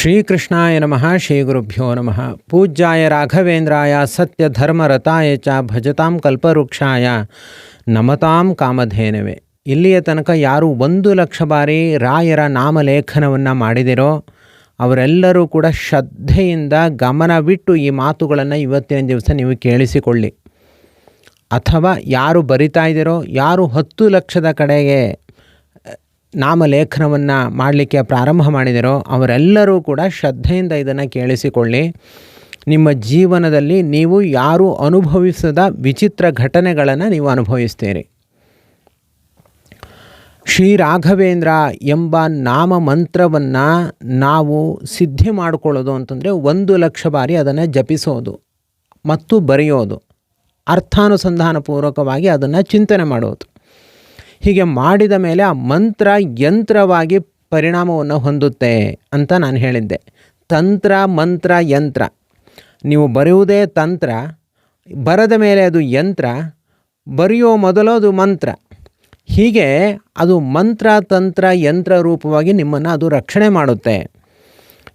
ಶ್ರೀಕೃಷ್ಣಾಯ ನಮಃ, ಶ್ರೀ ಗುರುಭ್ಯೋ ನಮಃ. ಪೂಜ್ಯಾಯ ರಾಘವೇಂದ್ರಾಯ, ಸತ್ಯ ಧರ್ಮರತಾಯ ಚ, ಭಜತಾಂ ಕಲ್ಪವೃಕ್ಷಾಯ, ನಮತಾಂ ಕಾಮಧೇನವೆ. ಇಲ್ಲಿಯ ತನಕ ಯಾರು ಒಂದು ಲಕ್ಷ ಬಾರಿ ರಾಯರ ನಾಮಲೇಖನವನ್ನು ಮಾಡಿದಿರೋ, ಅವರೆಲ್ಲರೂ ಕೂಡ ಶ್ರದ್ಧೆಯಿಂದ ಗಮನವಿಟ್ಟು ಈ ಮಾತುಗಳನ್ನು ಇವತ್ತಿನ ದಿವಸ ನೀವು ಕೇಳಿಸಿಕೊಳ್ಳಿ. ಅಥವಾ ಯಾರು ಬರಿತಾ ಇದ್ದೀರೋ ಯಾರು ಹತ್ತು ಲಕ್ಷದ ಕಡೆಗೆ ನಾಮಲೇಖನವನ್ನು ಮಾಡಲಿಕ್ಕೆ ಪ್ರಾರಂಭ ಮಾಡಿದರೋ ಅವರೆಲ್ಲರೂ ಕೂಡ ಶ್ರದ್ಧೆಯಿಂದ ಇದನ್ನು ಕೇಳಿಸಿಕೊಳ್ಳಿ. ನಿಮ್ಮ ಜೀವನದಲ್ಲಿ ನೀವು ಯಾರು ಅನುಭವಿಸದ ವಿಚಿತ್ರ ಘಟನೆಗಳನ್ನು ನೀವು ಅನುಭವಿಸ್ತೀರಿ. ಶ್ರೀ ರಾಘವೇಂದ್ರ ಎಂಬ ನಾಮ ಮಂತ್ರವನ್ನು ನಾವು ಸಿದ್ಧಿ ಮಾಡಿಕೊಳ್ಳೋದು ಅಂತಂದರೆ ಒಂದು ಲಕ್ಷ ಬಾರಿ ಅದನ್ನು ಜಪಿಸೋದು, ಮತ್ತು ಬರೆಯೋದು, ಅರ್ಥಾನುಸಂಧಾನಪೂರ್ವಕವಾಗಿ ಅದನ್ನು ಚಿಂತನೆ ಮಾಡೋದು. ಹೀಗೆ ಮಾಡಿದ ಮೇಲೆ ಆ ಮಂತ್ರ ಯಂತ್ರವಾಗಿ ಪರಿಣಾಮವನ್ನು ಹೊಂದುತ್ತೆ ಅಂತ ನಾನು ಹೇಳಿದ್ದೆ. ತಂತ್ರ, ಮಂತ್ರ, ಯಂತ್ರ. ನೀವು ಬರೆಯುವುದೇ ತಂತ್ರ, ಬರದ ಮೇಲೆ ಅದು ಯಂತ್ರ ಬರೆಯೋ ಮೊದಲು ಅದು ಮಂತ್ರ. ಹೀಗೆ ಅದು ಮಂತ್ರ, ತಂತ್ರ, ಯಂತ್ರ ರೂಪವಾಗಿ ನಿಮ್ಮನ್ನು ಅದು ರಕ್ಷಣೆ ಮಾಡುತ್ತೆ.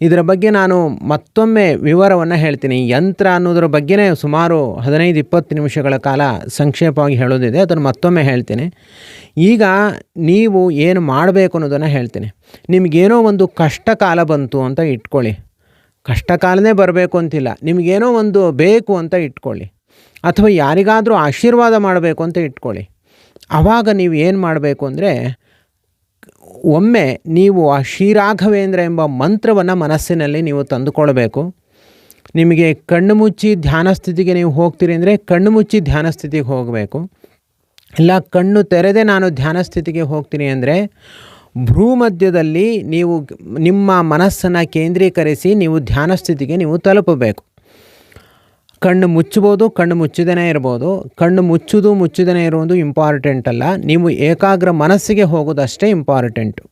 ಇದರ ಬಗ್ಗೆ ನಾನು ಮತ್ತೊಮ್ಮೆ ವಿವರವನ್ನು ಹೇಳ್ತೀನಿ. ಯಂತ್ರ ಅನ್ನೋದ್ರ ಬಗ್ಗೆನೇ ಸುಮಾರು ಹದಿನೈದು ಇಪ್ಪತ್ತು ನಿಮಿಷಗಳ ಕಾಲ ಸಂಕ್ಷೇಪವಾಗಿ ಹೇಳೋದಿದೆ. ಅದನ್ನು ಮತ್ತೊಮ್ಮೆ ಹೇಳ್ತೀನಿ. ಈಗ ನೀವು ಏನು ಮಾಡಬೇಕು ಅನ್ನೋದನ್ನು ಹೇಳ್ತೀನಿ. ನಿಮಗೇನೋ ಒಂದು ಕಷ್ಟ ಕಾಲ ಬಂತು ಅಂತ ಇಟ್ಕೊಳ್ಳಿ. ಕಷ್ಟ ಕಾಲನೇ ಬರಬೇಕು ಅಂತಿಲ್ಲ. ನಿಮಗೇನೋ ಒಂದು ಬೇಕು ಅಂತ ಇಟ್ಕೊಳ್ಳಿ. ಅಥವಾ ಯಾರಿಗಾದರೂ ಆಶೀರ್ವಾದ ಮಾಡಬೇಕು ಅಂತ ಇಟ್ಕೊಳ್ಳಿ. ಆವಾಗ ನೀವು ಏನು ಮಾಡಬೇಕು ಅಂದರೆ ಒಮ್ಮೆ ನೀವು ಆ ಶ್ರೀರಾಘವೇಂದ್ರ ಎಂಬ ಮಂತ್ರವನ್ನು ಮನಸ್ಸಿನಲ್ಲಿ ನೀವು ತಂದುಕೊಳ್ಬೇಕು. ನಿಮಗೆ ಕಣ್ಣು ಮುಚ್ಚಿ ಧ್ಯಾನ ಸ್ಥಿತಿಗೆ ನೀವು ಹೋಗ್ತೀರಿ ಅಂದರೆ ಕಣ್ಣು ಮುಚ್ಚಿ ಧ್ಯಾನ ಸ್ಥಿತಿಗೆ ಹೋಗಬೇಕು. ಇಲ್ಲ, ಕಣ್ಣು ತೆರೆದೇ ನಾನು ಧ್ಯಾನ ಸ್ಥಿತಿಗೆ ಹೋಗ್ತೀನಿ ಅಂದರೆ ಭ್ರೂಮಧ್ಯದಲ್ಲಿ ನೀವು ನಿಮ್ಮ ಮನಸ್ಸನ್ನು ಕೇಂದ್ರೀಕರಿಸಿ ನೀವು ಧ್ಯಾನ ಸ್ಥಿತಿಗೆ ನೀವು ತಲುಪಬೇಕು. ಕಣ್ಣು ಮುಚ್ಚಬೋದು, ಕಣ್ಣು ಮುಚ್ಚದೇ ಇರ್ಬೋದು. ಕಣ್ಣು ಮುಚ್ಚುವುದು ಮುಚ್ಚದೇ ಇರುವುದು ಇಂಪಾರ್ಟೆಂಟ್ ಅಲ್ಲ. ನೀವು ಏಕಾಗ್ರ ಮನಸ್ಸಿಗೆ ಹೋಗೋದಷ್ಟೇ ಇಂಪಾರ್ಟೆಂಟು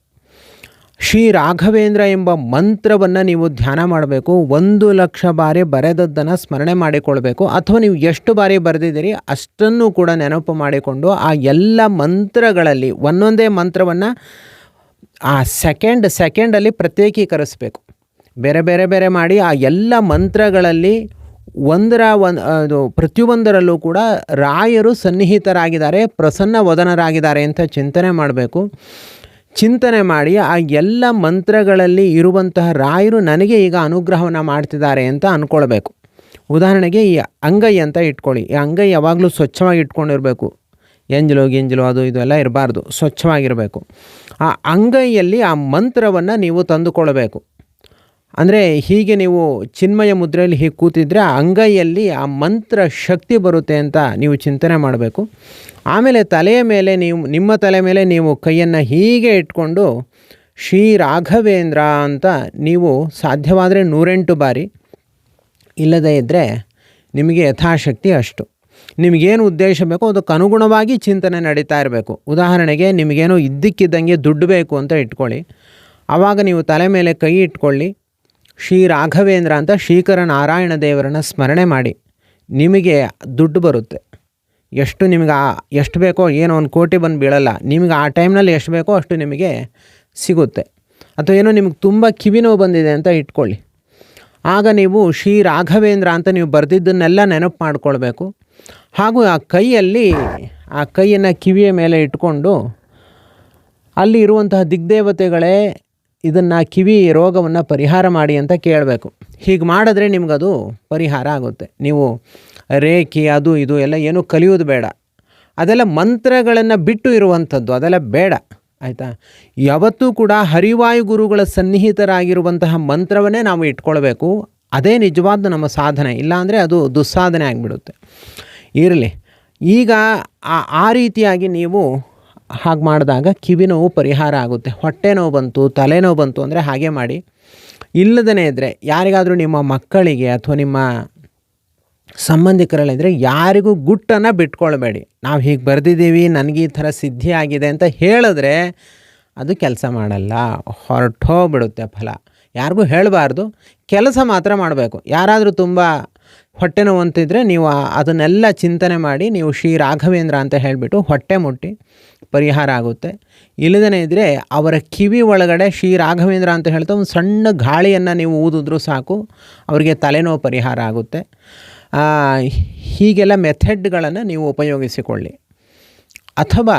ಶ್ರೀ ರಾಘವೇಂದ್ರ ಎಂಬ ಮಂತ್ರವನ್ನು ನೀವು ಧ್ಯಾನ ಮಾಡಬೇಕು. ಒಂದು ಲಕ್ಷ ಬಾರಿ ಬರೆದದ್ದನ್ನು ಸ್ಮರಣೆ ಮಾಡಿಕೊಳ್ಬೇಕು. ಅಥವಾ ನೀವು ಎಷ್ಟು ಬಾರಿ ಬರೆದಿದ್ದೀರಿ, ಅಷ್ಟನ್ನು ಕೂಡ ನೆನಪು ಮಾಡಿಕೊಂಡು ಆ ಎಲ್ಲ ಮಂತ್ರಗಳಲ್ಲಿ ಒಂದೊಂದೇ ಮಂತ್ರವನ್ನು ಆ ಸೆಕೆಂಡ್ ಸೆಕೆಂಡಲ್ಲಿ ಪ್ರತ್ಯೇಕೀಕರಿಸಬೇಕು. ಬೇರೆ ಬೇರೆ ಬೇರೆ ಮಾಡಿ ಆ ಎಲ್ಲ ಮಂತ್ರಗಳಲ್ಲಿ ಒಂದರ ಒಂದು ಪ್ರತಿಯೊಂದರಲ್ಲೂ ಕೂಡ ರಾಯರು ಸನ್ನಿಹಿತರಾಗಿದ್ದಾರೆ, ಪ್ರಸನ್ನ ವದನರಾಗಿದ್ದಾರೆ ಅಂತ ಚಿಂತನೆ ಮಾಡಬೇಕು. ಚಿಂತನೆ ಮಾಡಿ ಆ ಎಲ್ಲ ಮಂತ್ರಗಳಲ್ಲಿ ಇರುವಂತಹ ರಾಯರು ನನಗೆ ಈಗ ಅನುಗ್ರಹವನ್ನು ಮಾಡ್ತಿದ್ದಾರೆ ಅಂತ ಅಂದ್ಕೊಳ್ಬೇಕು ಉದಾಹರಣೆಗೆ ಈ ಅಂಗೈ ಅಂತ ಇಟ್ಕೊಳ್ಳಿ. ಈ ಅಂಗೈ ಯಾವಾಗಲೂ ಸ್ವಚ್ಛವಾಗಿ ಇಟ್ಕೊಂಡಿರಬೇಕು. ಎಂಜಲು ಗಿಂಜಲು ಅದು ಇದು ಎಲ್ಲ ಇರಬಾರ್ದು. ಸ್ವಚ್ಛವಾಗಿರಬೇಕು. ಆ ಅಂಗೈಯಲ್ಲಿ ಆ ಮಂತ್ರವನ್ನು ನೀವು ತಂದುಕೊಳ್ಬೇಕು. ಅಂದರೆ ಹೀಗೆ ನೀವು ಚಿನ್ಮಯ ಮುದ್ರೆಯಲ್ಲಿ ಹೀಗೆ ಕೂತಿದ್ರೆ ಅಂಗೈಯಲ್ಲಿ ಆ ಮಂತ್ರ ಶಕ್ತಿ ಬರುತ್ತೆ ಅಂತ ನೀವು ಚಿಂತನೆ ಮಾಡಬೇಕು. ಆಮೇಲೆ ತಲೆಯ ಮೇಲೆ ನೀವು, ನಿಮ್ಮ ತಲೆ ಮೇಲೆ ನೀವು ಕೈಯನ್ನು ಹೀಗೆ ಇಟ್ಕೊಂಡು ಶ್ರೀ ರಾಘವೇಂದ್ರ ಅಂತ ನೀವು ಸಾಧ್ಯವಾದರೆ ನೂರೆಂಟು ಬಾರಿ, ಇಲ್ಲದೇ ಇದ್ದರೆ ನಿಮಗೆ ಯಥಾಶಕ್ತಿ ಅಷ್ಟು. ನಿಮಗೇನು ಉದ್ದೇಶ ಬೇಕೋ ಅದಕ್ಕೆ ಅನುಗುಣವಾಗಿ ಚಿಂತನೆ ನಡೀತಾ ಇರಬೇಕು. ಉದಾಹರಣೆಗೆ ನಿಮಗೇನೋ ಇದ್ದಕ್ಕಿದ್ದಂಗೆ ದುಡ್ಡು ಬೇಕು ಅಂತ ಇಟ್ಕೊಳ್ಳಿ. ಆವಾಗ ನೀವು ತಲೆ ಮೇಲೆ ಕೈ ಇಟ್ಕೊಳ್ಳಿ. ಶ್ರೀ ರಾಘವೇಂದ್ರ ಅಂತ ಶ್ರೀಕರ ನಾರಾಯಣ ದೇವರನ್ನ ಸ್ಮರಣೆ ಮಾಡಿ ನಿಮಗೆ ದುಡ್ಡು ಬರುತ್ತೆ. ಎಷ್ಟು ನಿಮಗೆ ಆ, ಎಷ್ಟು ಬೇಕೋ ಏನೋ ಒಂದು ಕೋಟಿ ಬಂದು ಬೀಳಲ್ಲ. ನಿಮಗೆ ಆ ಟೈಮ್ನಲ್ಲಿ ಎಷ್ಟು ಬೇಕೋ ಅಷ್ಟು ನಿಮಗೆ ಸಿಗುತ್ತೆ. ಅಥವಾ ಏನೋ ನಿಮಗೆ ತುಂಬ ಕಿವಿ ನೋವು ಬಂದಿದೆ ಅಂತ ಇಟ್ಕೊಳ್ಳಿ. ಆಗ ನೀವು ಶ್ರೀ ರಾಘವೇಂದ್ರ ಅಂತ ನೀವು ಬರೆದಿದ್ದನ್ನೆಲ್ಲ ನೆನಪು ಮಾಡಿಕೊಳ್ಬೇಕು. ಹಾಗೂ ಆ ಕೈಯಲ್ಲಿ, ಆ ಕೈಯನ್ನು ಕಿವಿಯ ಮೇಲೆ ಇಟ್ಕೊಂಡು ಅಲ್ಲಿ ಇರುವಂತಹ ದಿಗ್ದೇವತೆಗಳೇ ಇದನ್ನು ಕಿವಿ ರೋಗವನ್ನು ಪರಿಹಾರ ಮಾಡಿ ಅಂತ ಕೇಳಬೇಕು. ಹೀಗೆ ಮಾಡಿದ್ರೆ ನಿಮಗದು ಪರಿಹಾರ ಆಗುತ್ತೆ. ನೀವು ರೇಖೆ, ಅದು, ಇದು ಎಲ್ಲ ಏನೂ ಕಲಿಯೋದು ಬೇಡ. ಅದೆಲ್ಲ ಮಂತ್ರಗಳನ್ನು ಬಿಟ್ಟು ಇರುವಂಥದ್ದು, ಅದೆಲ್ಲ ಬೇಡ. ಆಯಿತಾ? ಯಾವತ್ತೂ ಕೂಡ ಹರಿವಾಯು ಗುರುಗಳ ಸನ್ನಿಹಿತರಾಗಿರುವಂತಹ ಮಂತ್ರವನ್ನೇ ನಾವು ಇಟ್ಕೊಳ್ಬೇಕು. ಅದೇ ನಿಜವಾದ ನಮ್ಮ ಸಾಧನೆ. ಇಲ್ಲಾಂದರೆ ಅದು ದುಸ್ಸಾಧನೆ ಆಗಿಬಿಡುತ್ತೆ. ಇರಲಿ. ಈಗ ಆ ರೀತಿಯಾಗಿ ನೀವು ಹಾಗೆ ಮಾಡಿದಾಗ ಕಿವಿ ನೋವು ಪರಿಹಾರ ಆಗುತ್ತೆ. ಹೊಟ್ಟೆ ನೋವು ಬಂತು ತಲೆನೋವು ಬಂತು ಅಂದರೆ ಹಾಗೆ ಮಾಡಿ. ಇಲ್ಲದೇ ಇದ್ದರೆ ಯಾರಿಗಾದರೂ ನಿಮ್ಮ ಮಕ್ಕಳಿಗೆ ಅಥವಾ ನಿಮ್ಮ ಸಂಬಂಧಿಕರಲ್ಲಿದ್ದರೆ ಯಾರಿಗೂ ಗುಟ್ಟನ್ನು ಬಿಟ್ಕೊಳ್ಬೇಡಿ. ನಾವು ಹೀಗೆ ಬರೆದಿದ್ದೀವಿ, ನನಗೆ ಈ ಥರ ಸಿದ್ಧಿ ಆಗಿದೆ ಅಂತ ಹೇಳಿದ್ರೆ ಅದು ಕೆಲಸ ಮಾಡಲ್ಲ. ಹೊರಟೋಗ್ಬಿಡುತ್ತೆ ಫಲ. ಯಾರಿಗೂ ಹೇಳಬಾರ್ದು. ಕೆಲಸ ಮಾತ್ರ ಮಾಡಬೇಕು. ಯಾರಾದರೂ ತುಂಬ ಹೊಟ್ಟೆ ನೋವು ಅಂತಿದ್ರೆ ನೀವು ಅದನ್ನೆಲ್ಲ ಚಿಂತನೆ ಮಾಡಿ ನೀವು ಶ್ರೀ ರಾಘವೇಂದ್ರ ಅಂತ ಹೇಳಿಬಿಟ್ಟು ಹೊಟ್ಟೆ ಮುಟ್ಟಿ ಪರಿಹಾರ ಆಗುತ್ತೆ. ಇಲ್ಲದೇ ಇದ್ದರೆ ಅವರ ಕಿವಿ ಒಳಗಡೆ ಶ್ರೀ ರಾಘವೇಂದ್ರ ಅಂತ ಹೇಳ್ತಾ ಒಂದು ಸಣ್ಣ ಗಾಳಿಯನ್ನು ನೀವು ಊದಿದ್ರೂ ಸಾಕು, ಅವರಿಗೆ ತಲೆನೋವು ಪರಿಹಾರ ಆಗುತ್ತೆ. ಹೀಗೆಲ್ಲ ಮೆಥಡ್ಗಳನ್ನು ನೀವು ಉಪಯೋಗಿಸಿಕೊಳ್ಳಿ. ಅಥವಾ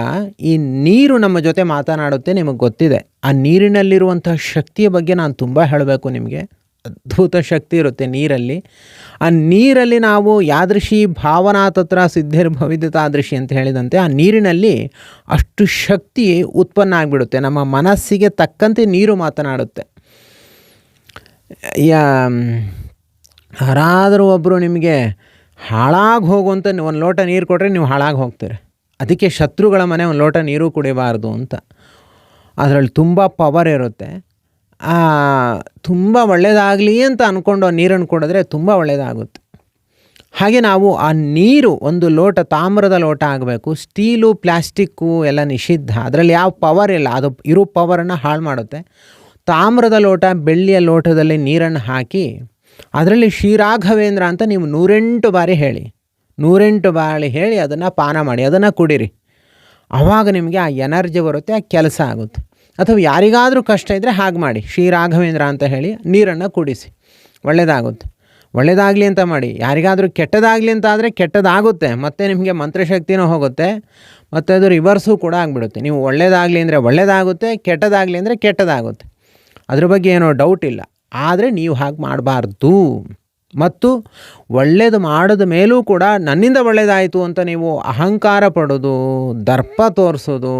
ಈ ನೀರು ನಮ್ಮ ಜೊತೆ ಮಾತನಾಡುತ್ತೆ ನಿಮಗೆ ಗೊತ್ತಿದೆ. ಆ ನೀರಿನಲ್ಲಿರುವಂಥ ಶಕ್ತಿಯ ಬಗ್ಗೆ ನಾನು ತುಂಬ ಹೇಳಬೇಕು ನಿಮಗೆ. ಅದ್ಭುತ ಶಕ್ತಿ ಇರುತ್ತೆ ನೀರಲ್ಲಿ. ಆ ನೀರಲ್ಲಿ ನಾವು ಯಾದೃಶಿ ಭಾವನಾ ತತ್ರ ಸಿದ್ಧಿರ್ಭವಿದ ತಾದೃಶಿ ಅಂತ ಹೇಳಿದಂತೆ ಆ ನೀರಿನಲ್ಲಿ ಅಷ್ಟು ಶಕ್ತಿ ಉತ್ಪನ್ನ ಆಗಿಬಿಡುತ್ತೆ. ನಮ್ಮ ಮನಸ್ಸಿಗೆ ತಕ್ಕಂತೆ ನೀರು ಮಾತನಾಡುತ್ತೆ. ಯಾರಾದರೂ ಒಬ್ಬರು ನಿಮಗೆ ಹಾಳಾಗಿ ಹೋಗುವಂಥ ಒಂದು ಲೋಟ ನೀರು ಕೊಟ್ಟರೆ ನೀವು ಹಾಳಾಗಿ ಹೋಗ್ತೀರಿ. ಅದಕ್ಕೆ ಶತ್ರುಗಳ ಮನೆ ಒಂದು ಲೋಟ ನೀರು ಕುಡಿಬಾರ್ದು ಅಂತ. ಅದರಲ್ಲಿ ತುಂಬ ಪವರ್ ಇರುತ್ತೆ. ತುಂಬ ಒಳ್ಳೆಯದಾಗಲಿ ಅಂತ ಅಂದ್ಕೊಂಡು ನೀರನ್ನು ಕುಡಿದ್ರೆ ತುಂಬ ಒಳ್ಳೆಯದಾಗುತ್ತೆ ಹಾಗೆ ನಾವು ಆ ನೀರು ಒಂದು ಲೋಟ, ತಾಮ್ರದ ಲೋಟ ಆಗಬೇಕು. ಸ್ಟೀಲು ಪ್ಲ್ಯಾಸ್ಟಿಕ್ಕು ಎಲ್ಲ ನಿಷಿದ್ಧ. ಅದರಲ್ಲಿ ಯಾವ ಪವರ್ ಇಲ್ಲ. ಅದು ಇರೋ ಪವರನ್ನು ಹಾಳು ಮಾಡುತ್ತೆ. ತಾಮ್ರದ ಲೋಟ, ಬೆಳ್ಳಿಯ ಲೋಟದಲ್ಲಿ ನೀರನ್ನು ಹಾಕಿ, ಅದರಲ್ಲಿ ಶ್ರೀರಾಘವೇಂದ್ರ ಅಂತ ನೀವು ನೂರೆಂಟು ಬಾರಿ ಹೇಳಿ. ನೂರೆಂಟು ಬಾರಿ ಹೇಳಿ ಅದನ್ನು ಪಾನ ಮಾಡಿ, ಅದನ್ನು ಕುಡೀರಿ. ಆವಾಗ ನಿಮಗೆ ಆ ಎನರ್ಜಿ ಬರುತ್ತೆ, ಆ ಕೆಲಸ ಆಗುತ್ತೆ. ಅಥವಾ ಯಾರಿಗಾದರೂ ಕಷ್ಟ ಇದ್ದರೆ ಹಾಗೆ ಮಾಡಿ. ಶ್ರೀ ರಾಘವೇಂದ್ರ ಅಂತ ಹೇಳಿ ನೀರನ್ನು ಕುಡಿಸಿ. ಒಳ್ಳೆಯದಾಗುತ್ತೆ ಒಳ್ಳೆಯದಾಗಲಿ ಅಂತ ಮಾಡಿ. ಯಾರಿಗಾದರೂ ಕೆಟ್ಟದಾಗಲಿ ಅಂತ ಆದರೆ ಕೆಟ್ಟದಾಗುತ್ತೆ. ಮತ್ತು ನಿಮಗೆ ಮಂತ್ರಶಕ್ತಿನೂ ಹೋಗುತ್ತೆ. ಮತ್ತು ಅದು ರಿವರ್ಸು ಕೂಡ ಆಗಿಬಿಡುತ್ತೆ. ನೀವು ಒಳ್ಳೆಯದಾಗಲಿ ಅಂದರೆ ಒಳ್ಳೆಯದಾಗುತ್ತೆ ಕೆಟ್ಟದಾಗಲಿ ಅಂದರೆ ಕೆಟ್ಟದಾಗುತ್ತೆ. ಅದ್ರ ಬಗ್ಗೆ ಏನೋ ಡೌಟ್ ಇಲ್ಲ. ಆದರೆ ನೀವು ಹಾಗೆ ಮಾಡಬಾರ್ದು. ಮತ್ತು ಒಳ್ಳೇದು ಮಾಡಿದ ಮೇಲೂ ಕೂಡ ನನ್ನಿಂದ ಒಳ್ಳೆಯದಾಯಿತು ಅಂತ ನೀವು ಅಹಂಕಾರ ಪಡೋದು, ದರ್ಪ ತೋರಿಸೋದು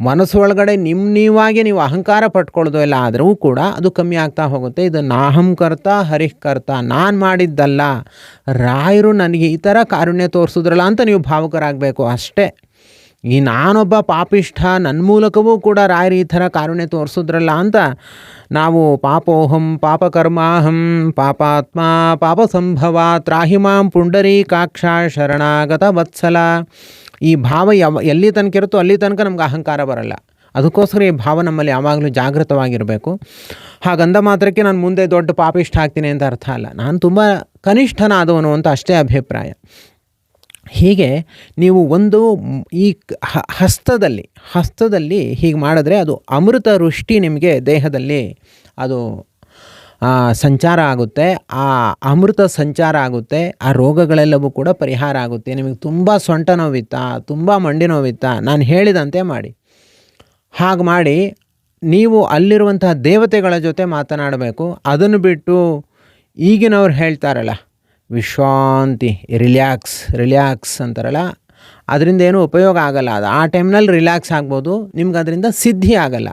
ಮನಸ್ಸು ಒಳಗಡೆ ನಿಮ್ಮ ನೀವಾಗೆ ನೀವು ಅಹಂಕಾರ ಪಟ್ಕೊಳ್ಳೋದು ಎಲ್ಲ ಆದರೂ ಕೂಡ ಅದು ಕಮ್ಮಿ ಆಗ್ತಾ ಹೋಗುತ್ತೆ. ಇದು ನಾಹಂ ಕರ್ತ ಹರಿಹ್ ಕರ್ತ, ನಾನು ಮಾಡಿದ್ದಲ್ಲ, ರಾಯರು ನನಗೆ ಈ ಥರ ಕಾರುಣ್ಯ ತೋರಿಸಿದ್ರಲ್ಲ ಅಂತ ನೀವು ಭಾವುಕರಾಗಬೇಕು ಅಷ್ಟೇ. ಈ ನಾನೊಬ್ಬ ಪಾಪಿಷ್ಠ ನನ್ನ ಮೂಲಕವೂ ಕೂಡ ರಾಯರು ಈ ಥರ ಕಾರುಣ್ಯ ತೋರಿಸಿದ್ರಲ್ಲ ಅಂತ ನಾವು ಪಾಪೋಹಂ, ಪಾಪಕರ್ಮಾಹಂ, ಪಾಪಾತ್ಮ ಪಾಪ ಸಂಭವ ತ್ರಾಹಿಮಾಂ ಪುಂಡರೀಕಾಕ್ಷ ಶರಣಾಗತ, ವತ್ಸಲ. ಈ ಭಾವ ಯಾವ, ಎಲ್ಲಿ ತನಕ ಇರುತ್ತೋ ಅಲ್ಲಿ ತನಕ ನಮ್ಗೆ ಅಹಂಕಾರ ಬರಲ್ಲ. ಅದಕ್ಕೋಸ್ಕರ ಈ ಭಾವ ನಮ್ಮಲ್ಲಿ ಯಾವಾಗಲೂ ಜಾಗೃತವಾಗಿರಬೇಕು. ಹಾಗಂದ ಮಾತ್ರಕ್ಕೆ ನಾನು ಮುಂದೆ ದೊಡ್ಡ ಪಾಪಿಷ್ಠ ಆಗ್ತೀನಿ ಅಂತ ಅರ್ಥ ಅಲ್ಲ. ನಾನು ತುಂಬ ಕನಿಷ್ಠನಾದವನು ಅಂತ ಅಷ್ಟೇ ಅಭಿಪ್ರಾಯ. ಹೀಗೆ ನೀವು ಒಂದು ಈ ಹಸ್ತದಲ್ಲಿ ಹಸ್ತದಲ್ಲಿ ಹೀಗೆ ಮಾಡಿದ್ರೆ ಅದು ಅಮೃತ ವೃಷ್ಟಿ ನಿಮಗೆ ದೇಹದಲ್ಲಿ ಅದು ಸಂಚಾರ ಆಗುತ್ತೆ. ಆ ಅಮೃತ ಸಂಚಾರ ಆಗುತ್ತೆ. ಆ ರೋಗಗಳೆಲ್ಲವೂ ಕೂಡ ಪರಿಹಾರ ಆಗುತ್ತೆ. ನಿಮಗೆ ತುಂಬ ಸೊಂಟ ನೋವಿತ್ತಾ, ತುಂಬ ಮಂಡಿ ನೋವಿತ್ತಾ, ನಾನು ಹೇಳಿದಂತೆ ಮಾಡಿ. ಹಾಗೆ ಮಾಡಿ ನೀವು ಅಲ್ಲಿರುವಂತಹ ದೇವತೆಗಳ ಜೊತೆ ಮಾತನಾಡಬೇಕು. ಅದನ್ನು ಬಿಟ್ಟು ಈಗಿನವ್ರು ಹೇಳ್ತಾರಲ್ಲ ವಿಶ್ರಾಂತಿ ರಿಲ್ಯಾಕ್ಸ್ ರಿಲ್ಯಾಕ್ಸ್ ಅಂತಾರಲ್ಲ? ಅದರಿಂದ ಏನೂ ಉಪಯೋಗ ಆಗಲ್ಲ ಅದು. ಆ ಟೈಮ್ನಲ್ಲಿ ರಿಲ್ಯಾಕ್ಸ್ ಆಗ್ಬೋದು ನಿಮ್ಗೆ ಅದರಿಂದ ಸಿದ್ಧಿ ಆಗಲ್ಲ.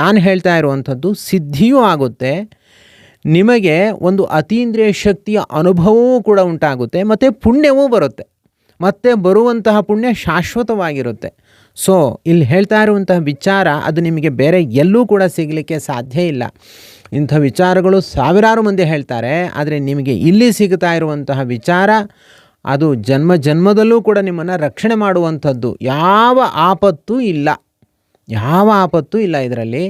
ನಾನು ಹೇಳ್ತಾ ಇರುವಂಥದ್ದು ಸಿದ್ಧಿಯೂ ಆಗುತ್ತೆ, ನಿಮಗೆ ಒಂದು ಅತೀಂದ್ರಿಯ ಶಕ್ತಿಯ ಅನುಭವವೂ ಕೂಡ ಉಂಟಾಗುತ್ತೆ, ಮತ್ತು ಪುಣ್ಯವೂ ಬರುತ್ತೆ. ಮತ್ತು ಬರುವಂತಹ ಪುಣ್ಯ ಶಾಶ್ವತವಾಗಿರುತ್ತೆ. ಸೊ ಇಲ್ಲಿ ಹೇಳ್ತಾ ಇರುವಂತಹ ವಿಚಾರ, ಅದು ನಿಮಗೆ ಬೇರೆ ಎಲ್ಲೂ ಕೂಡ ಸಿಗಲಿಕ್ಕೆ ಸಾಧ್ಯ ಇಲ್ಲ. ಇಂಥ ವಿಚಾರಗಳು ಸಾವಿರಾರು ಮಂದಿ ಹೇಳ್ತಾರೆ, ಆದರೆ ನಿಮಗೆ ಇಲ್ಲಿ ಸಿಗ್ತಾ ಇರುವಂತಹ ವಿಚಾರ, ಅದು ಜನ್ಮ ಜನ್ಮದಲ್ಲೂ ಕೂಡ ನಿಮ್ಮನ್ನು ರಕ್ಷಣೆ ಮಾಡುವಂಥದ್ದು. ಯಾವ ಆಪತ್ತು ಇಲ್ಲ. ಯಾವ ಆಪತ್ತು ಇಲ್ಲ ಇದರಲ್ಲಿ.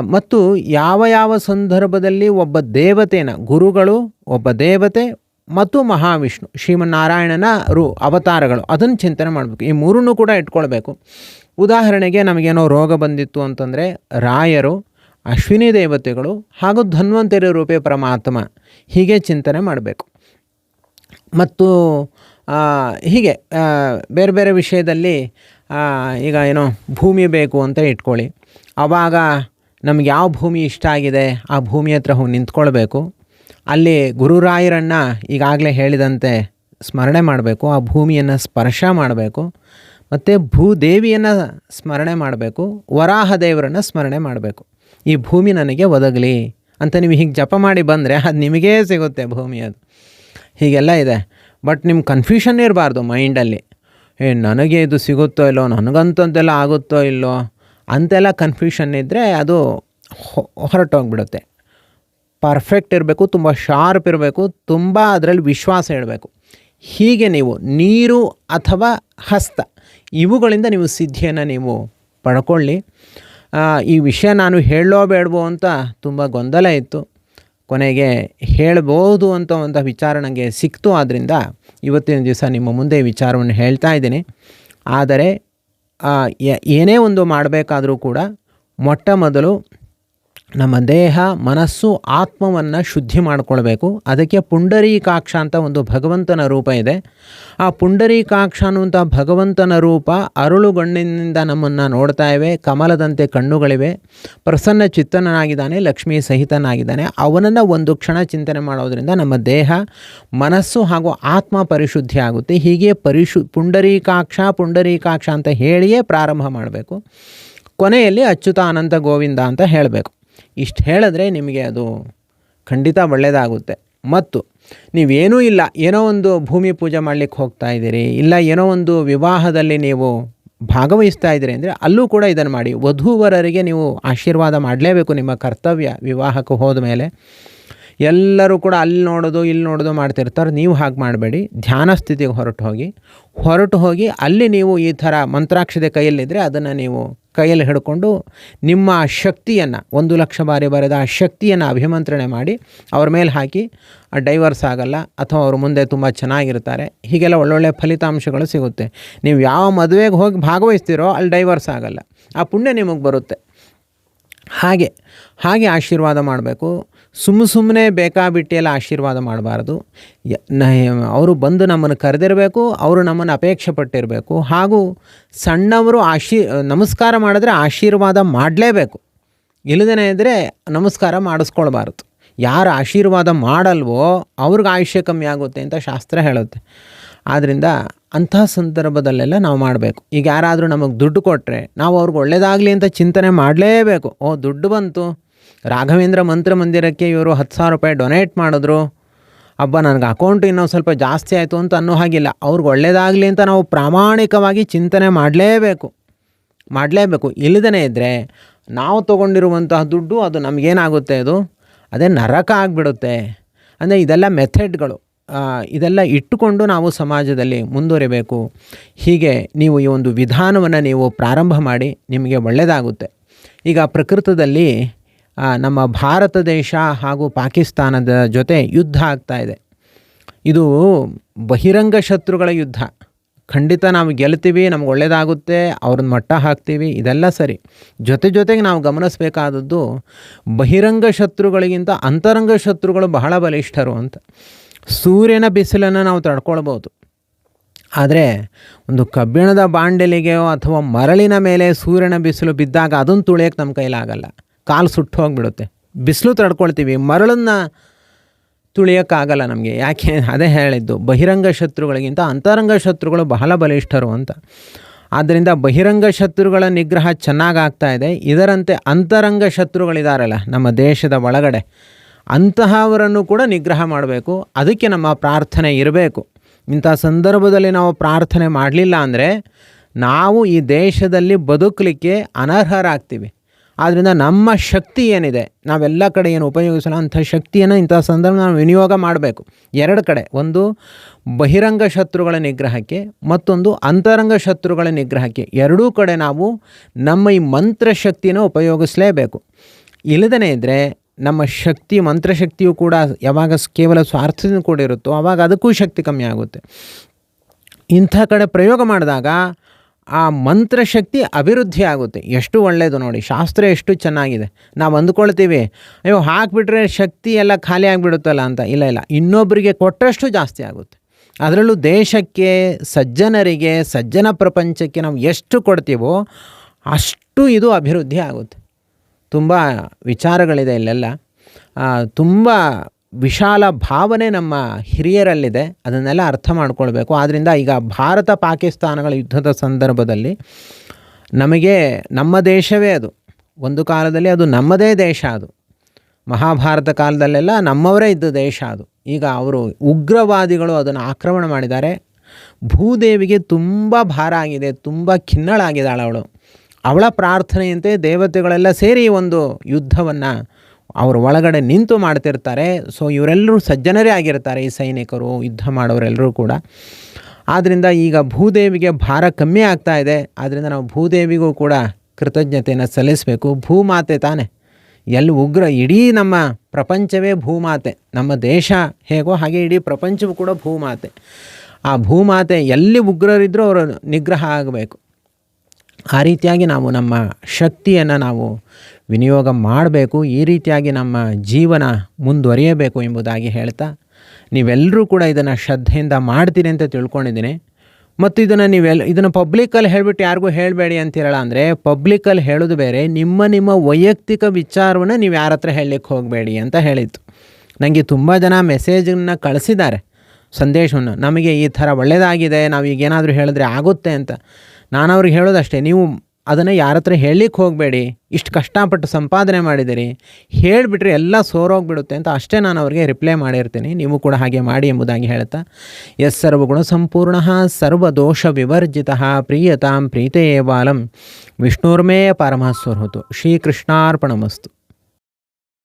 ಮತ್ತು ಯಾವ ಯಾವ ಸಂದರ್ಭದಲ್ಲಿ ಒಬ್ಬ ದೇವತೆನ, ಗುರುಗಳು, ಒಬ್ಬ ದೇವತೆ ಮತ್ತು ಮಹಾವಿಷ್ಣು, ಶ್ರೀಮನ್ನಾರಾಯಣನ ರು ಅವತಾರಗಳು, ಅದನ್ನು ಚಿಂತನೆ ಮಾಡಬೇಕು. ಈ ಮೂರನ್ನು ಕೂಡ ಇಟ್ಕೊಳ್ಬೇಕು. ಉದಾಹರಣೆಗೆ ನಮಗೇನೋ ರೋಗ ಬಂದಿತ್ತು ಅಂತಂದರೆ ರಾಯರು ಅಶ್ವಿನಿ ದೇವತೆಗಳು ಹಾಗೂ ಧನ್ವಂತರಿ ರೂಪೇ ಪರಮಾತ್ಮ ಹೀಗೆ ಚಿಂತನೆ ಮಾಡಬೇಕು. ಮತ್ತು ಹೀಗೆ ಬೇರೆ ಬೇರೆ ವಿಷಯದಲ್ಲಿ ಈಗ ಏನೋ ಭೂಮಿ ಬೇಕು ಅಂತ ಇಟ್ಕೊಳ್ಳಿ. ಆವಾಗ ನಮ್ಗೆ ಯಾವ ಭೂಮಿ ಇಷ್ಟ ಆಗಿದೆ ಆ ಭೂಮಿ ಹತ್ರ ಹೋಗಿ ನಿಂತ್ಕೊಳ್ಬೇಕು. ಅಲ್ಲಿ ಗುರುರಾಯರನ್ನು ಈಗಾಗಲೇ ಹೇಳಿದಂತೆ ಸ್ಮರಣೆ ಮಾಡಬೇಕು, ಆ ಭೂಮಿಯನ್ನು ಸ್ಪರ್ಶ ಮಾಡಬೇಕು, ಮತ್ತು ಭೂದೇವಿಯನ್ನು ಸ್ಮರಣೆ ಮಾಡಬೇಕು, ವರಾಹ ದೇವರನ್ನು ಸ್ಮರಣೆ ಮಾಡಬೇಕು. ಈ ಭೂಮಿ ನನಗೆ ಒದಗಲಿ ಅಂತ ನೀವು ಹೀಗೆ ಜಪ ಮಾಡಿ ಬಂದರೆ ಅದು ನಿಮಗೇ ಸಿಗುತ್ತೆ ಭೂಮಿ ಅದು. ಹೀಗೆಲ್ಲ ಇದೆ. ಬಟ್ ನಿಮ್ಮ ಕನ್ಫ್ಯೂಷನ್ ಇರಬಾರ್ದು ಮೈಂಡಲ್ಲಿ ಏ, ನನಗೆ ಇದು ಸಿಗುತ್ತೋ ಇಲ್ಲೋ ನನಗಂತದ್ದೆಲ್ಲ ಆಗುತ್ತೋ ಇಲ್ಲೋ ಅಂತೆಲ್ಲ ಕನ್ಫ್ಯೂಷನ್ ಇದ್ದರೆ ಅದು ಹೊರಟೋಗ್ಬಿಡುತ್ತೆ. ಪರ್ಫೆಕ್ಟ್ ಇರಬೇಕು, ತುಂಬ ಶಾರ್ಪ್ ಇರಬೇಕು, ತುಂಬ ಅದರಲ್ಲಿ ವಿಶ್ವಾಸ ಇಡಬೇಕು ಹೀಗೆ ನೀವು ನೀರು ಅಥವಾ ಹಸ್ತ, ಇವುಗಳಿಂದ ನೀವು ಸಿದ್ಧಿಯನ್ನು ನೀವು ಪಡ್ಕೊಳ್ಳಿ. ಈ ವಿಷಯ ನಾನು ಹೇಳೋ ಬೇಡವೋ ಅಂತ ತುಂಬ ಗೊಂದಲ ಇತ್ತು. ಕೊನೆಗೆ ಹೇಳಬಹುದು ಅಂತ ಒಂದು ವಿಚಾರ ನನಗೆ ಸಿಕ್ತು. ಆದ್ದರಿಂದ ಇವತ್ತಿನ ದಿವಸ ನಿಮ್ಮ ಮುಂದೆ ವಿಚಾರವನ್ನು ಹೇಳ್ತಾ ಇದ್ದೀನಿ. ಆದರೆ ಏನೇ ಒಂದು ಮಾಡಬೇಕಾದರೂ ಕೂಡ ಮೊಟ್ಟ ಮೊದಲು ನಮ್ಮ ದೇಹ, ಮನಸ್ಸು, ಆತ್ಮವನ್ನು ಶುದ್ಧಿ ಮಾಡಿಕೊಳ್ಬೇಕು. ಅದಕ್ಕೆ ಪುಂಡರೀಕಾಕ್ಷ ಅಂತ ಒಂದು ಭಗವಂತನ ರೂಪ ಇದೆ. ಆ ಪುಂಡರೀಕಾಕ್ಷ ಅನ್ನುವಂಥ ಭಗವಂತನ ರೂಪ ಅರುಳುಗಣ್ಣಿನಿಂದ ನಮ್ಮನ್ನು ನೋಡ್ತಾ ಇವೆ, ಕಮಲದಂತೆ ಕಣ್ಣುಗಳಿವೆ. ಪ್ರಸನ್ನ ಚಿತ್ತನಾಗಿದ್ದಾನೆ ಲಕ್ಷ್ಮೀ ಸಹಿತನಾಗಿದ್ದಾನೆ. ಅವನನ್ನು ಒಂದು ಕ್ಷಣ ಚಿಂತನೆ ಮಾಡೋದರಿಂದ ನಮ್ಮ ದೇಹ, ಮನಸ್ಸು ಹಾಗೂ ಆತ್ಮ ಪರಿಶುದ್ಧಿ ಆಗುತ್ತೆ. ಹೀಗೆ ಪರಿಶು, ಪುಂಡರೀಕಾಕ್ಷ ಪುಂಡರೀಕಾಕ್ಷ ಅಂತ ಹೇಳಿಯೇ ಪ್ರಾರಂಭ ಮಾಡಬೇಕು. ಕೊನೆಯಲ್ಲಿ ಅಚ್ಯುತ ಅನಂತ ಗೋವಿಂದ ಅಂತ ಹೇಳಬೇಕು. ಇಷ್ಟು ಹೇಳಿದ್ರೆ ನಿಮಗೆ ಅದು ಖಂಡಿತ ಒಳ್ಳೆಯದಾಗುತ್ತೆ ಮತ್ತು ನೀವೇನೂ ಇಲ್ಲ, ಏನೋ ಒಂದು ಭೂಮಿ ಪೂಜೆ ಮಾಡಲಿಕ್ಕೆ ಹೋಗ್ತಾ ಇದ್ದೀರಿ, ಇಲ್ಲ ಏನೋ ಒಂದು ವಿವಾಹದಲ್ಲಿ ನೀವು ಭಾಗವಹಿಸ್ತಾ ಇದ್ದೀರಿ ಅಂದರೆ ಅಲ್ಲೂ ಕೂಡ ಇದನ್ನು ಮಾಡಿ. ವಧುವರರಿಗೆ ನೀವು ಆಶೀರ್ವಾದ ಮಾಡಲೇಬೇಕು ನಿಮ್ಮ ಕರ್ತವ್ಯ ವಿವಾಹಕ್ಕೆ ಹೋದ ಮೇಲೆ ಎಲ್ಲರೂ ಕೂಡ ಅಲ್ಲಿ ನೋಡೋದು, ಇಲ್ಲಿ ನೋಡೋದು ಮಾಡ್ತಿರ್ತಾರೆ. ನೀವು ಹಾಗೆ ಮಾಡಬೇಡಿ. ಧ್ಯಾನ ಸ್ಥಿತಿಗೆ ಹೊರಟು ಹೋಗಿ. ಹೊರಟು ಹೋಗಿ ಅಲ್ಲಿ ನೀವು ಈ ಥರ ಮಂತ್ರಾಕ್ಷತೆ ಕೈಯಲ್ಲಿದ್ದರೆ ಅದನ್ನು ನೀವು ಕೈಯಲ್ಲಿ ಹಿಡ್ಕೊಂಡು ನಿಮ್ಮ ಶಕ್ತಿಯನ್ನು, ಒಂದು ಲಕ್ಷ ಬಾರಿ ಬರೆದ ಆ ಶಕ್ತಿಯನ್ನು ಅಭಿಮಂತ್ರಣೆ ಮಾಡಿ, ಅವ್ರ ಮೇಲೆ ಹಾಕಿ ಡೈವರ್ಸ್ ಆಗಲ್ಲ, ಅಥವಾ ಅವ್ರ ಮುಂದೆ ತುಂಬ ಚೆನ್ನಾಗಿರ್ತಾರೆ, ಹೀಗೆಲ್ಲ ಒಳ್ಳೊಳ್ಳೆ ಫಲಿತಾಂಶಗಳು ಸಿಗುತ್ತೆ. ನೀವು ಯಾವ ಮದುವೆಗೆ ಹೋಗಿ ಭಾಗವಹಿಸ್ತೀರೋ ಅಲ್ಲಿ ಡೈವರ್ಸ್ ಆಗಲ್ಲ. ಆ ಪುಣ್ಯ ನಿಮಗೆ ಬರುತ್ತೆ. ಹಾಗೆ ಹಾಗೆ ಆಶೀರ್ವಾದ ಮಾಡಬೇಕು. ಸುಮ್ಮ ಸುಮ್ಮನೆ ಬೇಕಾಬಿಟ್ಟಿಯೆಲ್ಲ ಆಶೀರ್ವಾದ ಮಾಡಬಾರ್ದು. ಅವರು ಬಂದು ನಮ್ಮನ್ನು ಕರೆದಿರಬೇಕು, ಅವರು ನಮ್ಮನ್ನು ಅಪೇಕ್ಷೆ ಪಟ್ಟಿರಬೇಕು ಹಾಗೂ ಸಣ್ಣವರು ಆಶೀ, ನಮಸ್ಕಾರ ಮಾಡಿದ್ರೆ ಆಶೀರ್ವಾದ ಮಾಡಲೇಬೇಕು. ಇಲ್ಲದೇ ಇದ್ದರೆ ನಮಸ್ಕಾರ ಮಾಡಿಸ್ಕೊಳ್ಬಾರ್ದು. ಯಾರು ಆಶೀರ್ವಾದ ಮಾಡಲ್ವೋ ಅವ್ರಿಗೆ ಆಯುಷ್ಯ ಕಮ್ಮಿ ಆಗುತ್ತೆ ಅಂತ ಶಾಸ್ತ್ರ ಹೇಳುತ್ತೆ. ಆದ್ದರಿಂದ ಅಂಥ ಸಂದರ್ಭದಲ್ಲೆಲ್ಲ ನಾವು ಮಾಡಬೇಕು. ಈಗ ಯಾರಾದರೂ ನಮಗೆ ದುಡ್ಡು ಕೊಟ್ಟರೆ ನಾವು ಅವ್ರಿಗೆ ಒಳ್ಳೆಯದಾಗಲಿ ಅಂತ ಚಿಂತನೆ ಮಾಡಲೇಬೇಕು. ಓ, ದುಡ್ಡು ಬಂತು. ರಾಘವೇಂದ್ರ ಮಂತ್ರ ಮಂದಿರಕ್ಕೆ ಇವರು ಹತ್ತು ಸಾವಿರ ರೂಪಾಯಿ ಡೊನೇಟ್ ಮಾಡಿದ್ರು. ಹಬ್ಬ ನನಗೆ ಅಕೌಂಟ್ ಇನ್ನೊಂದು ಸ್ವಲ್ಪ ಜಾಸ್ತಿ ಆಯಿತು ಅಂತ ಅನ್ನೋ ಹಾಗಿಲ್ಲ. ಅವ್ರಿಗೆ ಒಳ್ಳೇದಾಗಲಿ ಅಂತ ನಾವು ಪ್ರಾಮಾಣಿಕವಾಗಿ ಚಿಂತನೆ ಮಾಡಲೇಬೇಕು. ಮಾಡಲೇಬೇಕು. ಇಲ್ಲದೇ ಇದ್ದರೆ ನಾವು ತೊಗೊಂಡಿರುವಂತಹ ದುಡ್ಡು ಅದು ನಮಗೇನಾಗುತ್ತೆ ಅದು? ಅದೇ ನರಕ ಆಗಿಬಿಡುತ್ತೆ. ಅಂದರೆ ಇದೆಲ್ಲ ಮೆಥಡ್ಗಳು ಇದೆಲ್ಲ ಇಟ್ಟುಕೊಂಡು ನಾವು ಸಮಾಜದಲ್ಲಿ ಮುಂದುವರಿಬೇಕು. ಹೀಗೆ ನೀವು ಈ ಒಂದು ವಿಧಾನವನ್ನು ನೀವು ಪ್ರಾರಂಭ ಮಾಡಿ ನಿಮಗೆ ಒಳ್ಳೆಯದಾಗುತ್ತೆ ಈಗ ಪ್ರಕೃತದಲ್ಲಿ ನಮ್ಮ ಭಾರತ ದೇಶ ಹಾಗೂ ಪಾಕಿಸ್ತಾನದ ಜೊತೆ ಯುದ್ಧ ಆಗ್ತಾ ಇದೆ. ಇದು ಬಹಿರಂಗ ಶತ್ರುಗಳ ಯುದ್ಧ. ಖಂಡಿತ ನಾವು ಗೆಲ್ತೀವಿ, ನಮ್ಗೆ ಒಳ್ಳೆಯದಾಗುತ್ತೆ ಅವ್ರನ್ನ ಮಟ್ಟ ಹಾಕ್ತೀವಿ, ಇದೆಲ್ಲ ಸರಿ. ಜೊತೆ ಜೊತೆಗೆ ನಾವು ಗಮನಿಸಬೇಕಾದದ್ದು ಬಹಿರಂಗ ಶತ್ರುಗಳಿಗಿಂತ ಅಂತರಂಗ ಶತ್ರುಗಳು ಬಹಳ ಬಲಿಷ್ಠರು ಅಂತ. ಸೂರ್ಯನ ಬಿಸಿಲನ್ನು ನಾವು ತಡ್ಕೊಳ್ಬೋದು. ಆದರೆ ಒಂದು ಕಬ್ಬಿಣದ ಬಾಂಡೆಲಿಗೆಯೋ ಅಥವಾ ಮರಳಿನ ಮೇಲೆ ಸೂರ್ಯನ ಬಿಸಿಲು ಬಿದ್ದಾಗ ಅದನ್ನು ತುಳಿಯೋಕ್ಕೆ ನಮ್ಮ ಕೈಲಾಗಲ್ಲ. ಕಾಲು ಸುಟ್ಟು ಹೋಗಿಬಿಡುತ್ತೆ. ಬಿಸಿಲು ತಡ್ಕೊಳ್ತೀವಿ. ಮರಳನ್ನು ತುಳಿಯೋಕ್ಕಾಗಲ್ಲ ನಮಗೆ. ಯಾಕೆ ಅದೇ ಹೇಳಿದ್ದು, ಬಹಿರಂಗ ಶತ್ರುಗಳಿಗಿಂತ ಅಂತರಂಗ ಶತ್ರುಗಳು ಬಹಳ ಬಲಿಷ್ಠರು ಅಂತ. ಆದ್ದರಿಂದ ಬಹಿರಂಗ ಶತ್ರುಗಳ ನಿಗ್ರಹ ಚೆನ್ನಾಗಿ ಇದೆ. ಇದರಂತೆ ಅಂತರಂಗ ಶತ್ರುಗಳಿದಾರಲ್ಲ, ನಮ್ಮ ದೇಶದ ಒಳಗಡೆ. ಅಂತಹವರನ್ನು ಕೂಡ ನಿಗ್ರಹ ಮಾಡಬೇಕು. ಅದಕ್ಕೆ ನಮ್ಮ ಪ್ರಾರ್ಥನೆ ಇರಬೇಕು. ಇಂಥ ಸಂದರ್ಭದಲ್ಲಿ ನಾವು ಪ್ರಾರ್ಥನೆ ಮಾಡಲಿಲ್ಲ ಅಂದರೆ ನಾವು ಈ ದೇಶದಲ್ಲಿ ಬದುಕಲಿಕ್ಕೆ ಅನರ್ಹರಾಗ್ತೀವಿ. ಆದ್ದರಿಂದ ನಮ್ಮ ಶಕ್ತಿ ಏನಿದೆ, ನಾವೆಲ್ಲ ಕಡೆ ಏನು ಉಪಯೋಗಿಸಲ್ಲ, ಅಂಥ ಶಕ್ತಿಯನ್ನು ಇಂಥ ಸಂದರ್ಭ ನಾವು ವಿನಿಯೋಗ ಮಾಡಬೇಕು. ಎರಡು ಕಡೆ, ಒಂದು ಬಹಿರಂಗ ಶತ್ರುಗಳ ನಿಗ್ರಹಕ್ಕೆ, ಮತ್ತೊಂದು ಅಂತರಂಗ ಶತ್ರುಗಳ ನಿಗ್ರಹಕ್ಕೆ. ಎರಡೂ ಕಡೆ ನಾವು ನಮ್ಮ ಈ ಮಂತ್ರಶಕ್ತಿನ ಉಪಯೋಗಿಸಲೇಬೇಕು. ಇಲ್ಲದೇ ಇದ್ದರೆ ನಮ್ಮ ಶಕ್ತಿ ಮಂತ್ರಶಕ್ತಿಯು ಕೂಡ ಯಾವಾಗ ಕೇವಲ ಸ್ವಾರ್ಥದಿಂದ ಕೂಡಿರುತ್ತೋ ಆವಾಗ ಅದಕ್ಕೂ ಶಕ್ತಿ ಕಮ್ಮಿ ಆಗುತ್ತೆ. ಇಂಥ ಕಡೆ ಪ್ರಯೋಗ ಮಾಡಿದಾಗ ಆ ಮಂತ್ರಶಕ್ತಿ ಅಭಿವೃದ್ಧಿ ಆಗುತ್ತೆ. ಎಷ್ಟು ಒಳ್ಳೆಯದು ನೋಡಿ, ಶಾಸ್ತ್ರ ಎಷ್ಟು ಚೆನ್ನಾಗಿದೆ. ನಾವು ಅಂದ್ಕೊಳ್ತೀವಿ, ಅಯ್ಯೋ ಹಾಕಿಬಿಟ್ರೆ ಶಕ್ತಿ ಎಲ್ಲ ಖಾಲಿ ಆಗಿಬಿಡುತ್ತಲ್ಲ ಅಂತ. ಇಲ್ಲ ಇಲ್ಲ ಇನ್ನೊಬ್ಬರಿಗೆ ಕೊಟ್ಟಷ್ಟು ಜಾಸ್ತಿ ಆಗುತ್ತೆ. ಅದರಲ್ಲೂ ದೇಶಕ್ಕೆ, ಸಜ್ಜನರಿಗೆ, ಸಜ್ಜನ ಪ್ರಪಂಚಕ್ಕೆ ನಾವು ಎಷ್ಟು ಕೊಡ್ತೀವೋ ಅಷ್ಟು ಇದು ಅಭಿವೃದ್ಧಿ ಆಗುತ್ತೆ. ತುಂಬ ವಿಚಾರಗಳಿದೆ ಇಲ್ಲೆಲ್ಲ. ತುಂಬ ವಿಶಾಲ ಭಾವನೆ ನಮ್ಮ ಹಿರಿಯರಲ್ಲಿದೆ. ಅದನ್ನೆಲ್ಲ ಅರ್ಥ ಮಾಡ್ಕೊಳ್ಬೇಕು. ಆದ್ದರಿಂದ ಈಗ ಭಾರತ ಪಾಕಿಸ್ತಾನಗಳ ಯುದ್ಧದ ಸಂದರ್ಭದಲ್ಲಿ ನಮಗೆ ನಮ್ಮ ದೇಶವೇ ಅದು. ಒಂದು ಕಾಲದಲ್ಲಿ ಅದು ನಮ್ಮದೇ ದೇಶ ಅದು. ಮಹಾಭಾರತ ಕಾಲದಲ್ಲೆಲ್ಲ ನಮ್ಮವರೇ ಇದ್ದ ದೇಶ ಅದು. ಈಗ ಅವರು ಉಗ್ರವಾದಿಗಳು ಅದನ್ನು ಆಕ್ರಮಣ ಮಾಡಿದ್ದಾರೆ. ಭೂದೇವಿಗೆ ತುಂಬ ಭಾರ ಆಗಿದೆ, ತುಂಬ ಖಿನ್ನಳಾಗಿದ್ದಾಳೆ ಅವಳು. ಅವಳ ಪ್ರಾರ್ಥನೆಯಂತೆ ದೇವತೆಗಳೆಲ್ಲ ಸೇರಿ ಒಂದು ಯುದ್ಧವನ್ನು ಅವ್ರ ಒಳಗಡೆ ನಿಂತು ಮಾಡ್ತಿರ್ತಾರೆ. ಸೊ ಇವರೆಲ್ಲರೂ ಸಜ್ಜನರೇ ಆಗಿರ್ತಾರೆ ಈ ಸೈನಿಕರು, ಯುದ್ಧ ಮಾಡೋರೆಲ್ಲರೂ ಕೂಡ. ಆದ್ದರಿಂದ ಈಗ ಭೂದೇವಿಗೆ ಭಾರ ಕಮ್ಮಿ ಆಗ್ತಾ ಇದೆ. ಆದ್ದರಿಂದ ನಾವು ಭೂದೇವಿಗೂ ಕೂಡ ಕೃತಜ್ಞತೆಯನ್ನು ಸಲ್ಲಿಸಬೇಕು. ಭೂಮಾತೆ ತಾನೇ. ಎಲ್ಲಿ ಉಗ್ರ ಇಡೀ ನಮ್ಮ ಪ್ರಪಂಚವೇ ಭೂಮಾತೆ. ನಮ್ಮ ದೇಶ ಹೇಗೋ ಹಾಗೆ ಇಡೀ ಪ್ರಪಂಚವೂ ಕೂಡ ಭೂಮಾತೆ. ಆ ಭೂಮಾತೆ ಎಲ್ಲಿ ಉಗ್ರರಿದ್ದರೂ ಅವರು ನಿಗ್ರಹ ಆಗಬೇಕು. ಆ ರೀತಿಯಾಗಿ ನಾವು ನಮ್ಮ ಶಕ್ತಿಯನ್ನು ನಾವು ವಿನಿಯೋಗ ಮಾಡಬೇಕು, ಈ ರೀತಿಯಾಗಿ ನಮ್ಮ ಜೀವನ ಮುಂದುವರಿಯಬೇಕು ಎಂಬುದಾಗಿ ಹೇಳ್ತಾ, ನೀವೆಲ್ಲರೂ ಕೂಡ ಇದನ್ನು ಶ್ರದ್ಧೆಯಿಂದ ಮಾಡ್ತೀರಿ ಅಂತ ತಿಳ್ಕೊಂಡಿದ್ದೀನಿ. ಮತ್ತು ಇದನ್ನು ನೀವೆಲ್ಲ ಇದನ್ನು ಪಬ್ಲಿಕ್ಕಲ್ಲಿ ಹೇಳಿಬಿಟ್ಟು ಯಾರಿಗೂ ಹೇಳಬೇಡಿ ಅಂತಿರಲ್ಲ ಅಂದರೆ ಪಬ್ಲಿಕ್ಕಲ್ಲಿ ಹೇಳೋದು ಬೇರೆ, ನಿಮ್ಮ ನಿಮ್ಮ ವೈಯಕ್ತಿಕ ವಿಚಾರವನ್ನು ನೀವು ಯಾರ ಹತ್ರ ಹೇಳಲಿಕ್ಕೆ ಹೋಗಬೇಡಿ ಅಂತ ಹೇಳಿತ್ತು ನನಗೆ ತುಂಬ ಜನ ಮೆಸೇಜನ್ನು ಕಳಿಸಿದ್ದಾರೆ. ಸಂದೇಶವನ್ನು, ನಮಗೆ ಈ ಥರ ಒಳ್ಳೆಯದಾಗಿದೆ ನಾವು ಈಗ ಏನಾದರೂ ಹೇಳಿದ್ರೆ ಆಗುತ್ತೆ ಅಂತ. ನಾನು ಅವ್ರಿಗೆ ಹೇಳೋದಷ್ಟೇ, ನೀವು ಅದನ್ನು ಯಾರ ಹತ್ರ ಹೇಳಲಿಕ್ಕೆ ಹೋಗಬೇಡಿ, ಇಷ್ಟು ಕಷ್ಟಪಟ್ಟು ಸಂಪಾದನೆ ಮಾಡಿದಿರಿ, ಹೇಳಿಬಿಟ್ರೆ ಎಲ್ಲ ಸೋರೋಗ್ಬಿಡುತ್ತೆ ಅಂತ ಅಷ್ಟೇ ನಾನು ಅವರಿಗೆ ರಿಪ್ಲೈ ಮಾಡಿರ್ತೀನಿ. ನೀವು ಕೂಡ ಹಾಗೆ ಮಾಡಿ ಎಂಬುದಾಗಿ ಹೇಳ್ತಾ ಎಸ್ ಸರ್ವಗುಣ ಸಂಪೂರ್ಣ ಸರ್ವದೋಷ ವಿವರ್ಜಿತ ಪ್ರೀಯತಾಂ ಪ್ರೀತೆಯೇ ಬಾಲಂ ವಿಷ್ಣುರ್ಮೇ ಪರಮಸ್ವರ್ಹುತು. ಶ್ರೀಕೃಷ್ಣಾರ್ಪಣಮಸ್ತು.